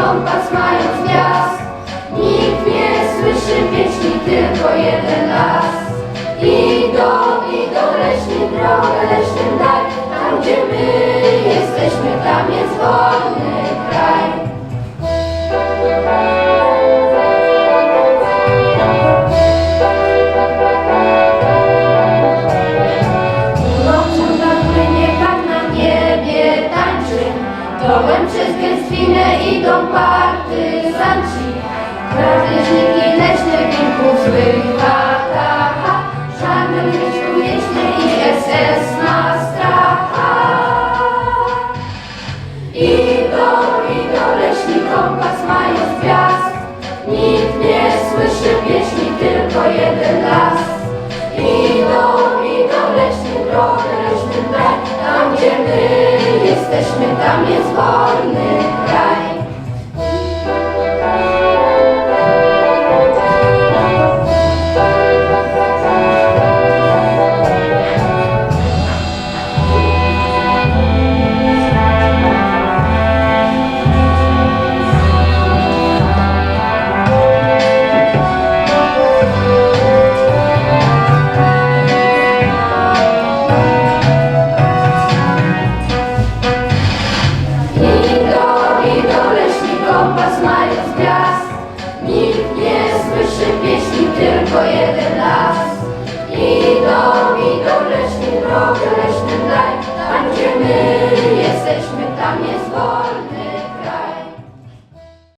kompas mając gwiazd Nikt nie słyszy pieśni, tylko jeden las. Idą, idą leśni drogę leśnym daj. Tam gdzie my jesteśmy, tam jest wolny kraj. Tak Dołem przez więc winę idą partyzanci. Krawieżniki leśne, wilków złych atacha, żaden mieszku wiecznie i SS na stracha. Idą, idą leśni kompas mają w tylko jeden las Idą, idą leśnym drogę, leśnym daj. Tam gdzie my jesteśmy, tam jest wola